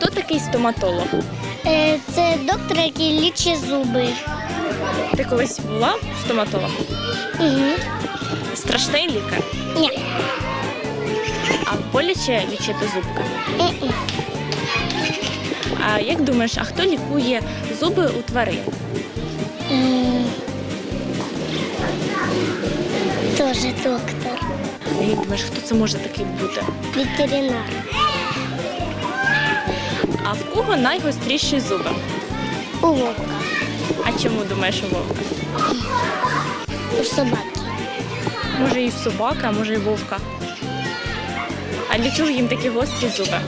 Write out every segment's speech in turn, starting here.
стоматолог? Е, Це доктор, який лічить зуби. Ти колись була стоматологом? Угу. Страшний лікар. Ні. А боляче лічити зубки? М-м. А як думаєш, а хто лікує зуби у тварин? Тоже доктор. А як думаєш, хто це може такий бути? Ветеринар. В кого найгостріші зуби? У вовка. А чому думаєш у вовка? У собаки. Може і в собака, а може і вовка. А для чого їм такі гострі зуби?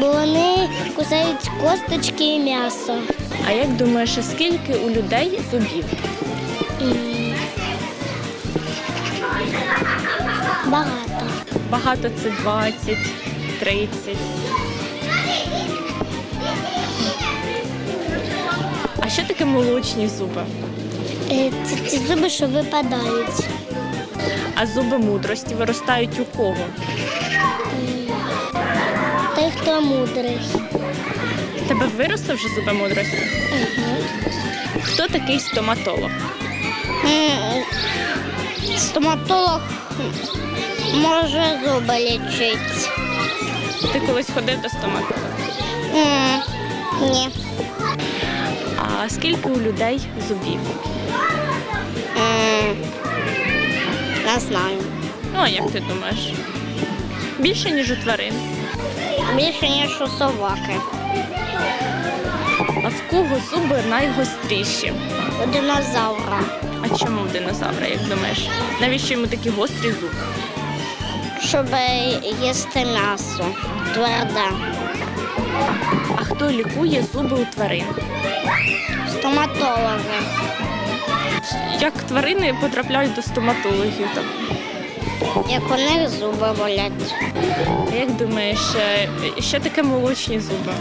Бо вони кусають косточки і м'ясо. А як думаєш, скільки у людей зубів? Багато. Багато це 20, 30. А що таке молочні зуби? Е, Це ті зуби, що випадають. А зуби мудрості виростають у кого? Той, хто мудрий. В Тебе виросли вже зуби мудрості? Хто такий стоматолог? М, Стоматолог може зуби лічити. Ти колись ходив до стоматолога? М, Ні. А скільки у людей зубів? М, Не знаю. Ну, а як ти думаєш? Більше, ніж у тварин. Більше, ніж у собаки. А в кого зуби найгостріші? У динозавра. А чому в динозавра, як думаєш? Навіщо йому такі гострі зуби? Щоб їсти м'ясо. Тверде. А хто лікує зуби у тварин? Стоматологи. Як тварини потрапляють до стоматологів? Там? Як у них зуби болять. А як думаєш, е, що таке молочні зуби?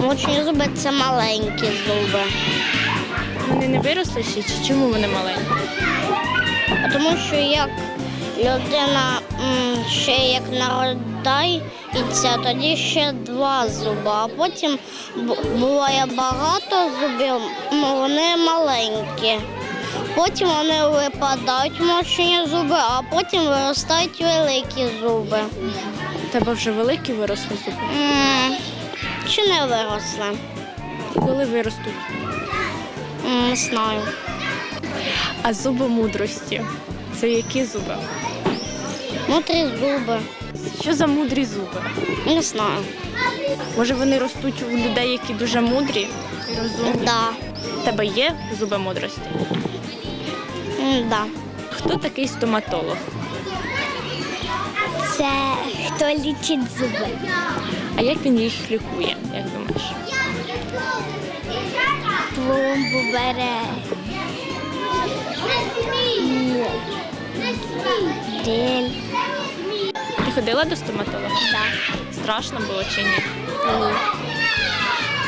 Молочні зуби це маленькі зуби. Вони не виросли ще чи чому вони маленькі? А Тому що як людина м, ще як народається, тоді ще два зуби, а потім буває багато зубів, ну, вони маленькі. Потім вони випадають молочні зуби, а потім виростають великі зуби. У тебе вже великі виросли зуби. М, Чи не виросли? Коли виростуть? Не знаю. А зуби мудрості це які зуби? Мудрі зуби. Що за мудрі зуби? Не знаю. Може вони ростуть у людей, які дуже мудрі і розумні? Да. У тебе є зуби мудрості? Да. Хто такий стоматолог? Це хто лічить зуби. А як він їх лікує, як думаєш? Пломбу бере. І Дрель. Ти ходила до стоматолога? Да. Страшно було чи ні? Ні.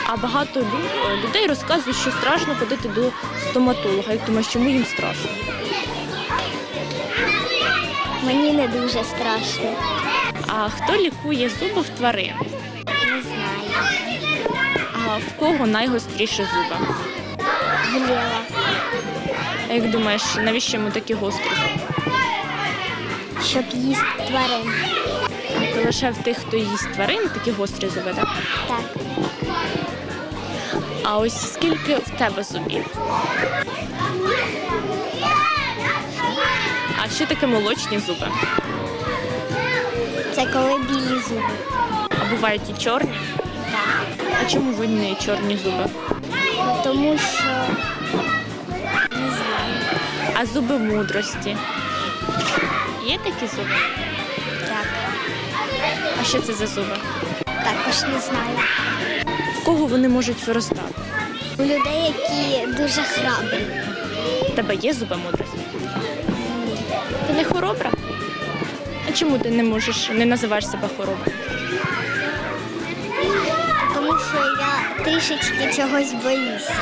А багато лю- людей розказують, що страшно ходити до стоматолога. Як думаєш, чому їм страшно? Мені не дуже страшно. А хто лікує зуби в тварин? А в кого найгостріші зуби? Глєва. А як думаєш, навіщо йому такі гострі? Щоб їсти тварин. То лише в тих, хто їсть тварин, такі гострі зуби, так? Так. А ось скільки в тебе зубів? А що таке молочні зуби? Це коли білі зуби. А бувають і чорні? А чому вони чорні зуби? Тому що не знаю. А зуби мудрості? Є такі зуби? Так. А що це за зуби? Також не знаю. В кого вони можуть виростати? У людей, які дуже храбрі. У тебе є зуби мудрості? Ти не хоробра? А чому ти не можеш, не називаєш себе хороброю? Трішечки чогось боюся.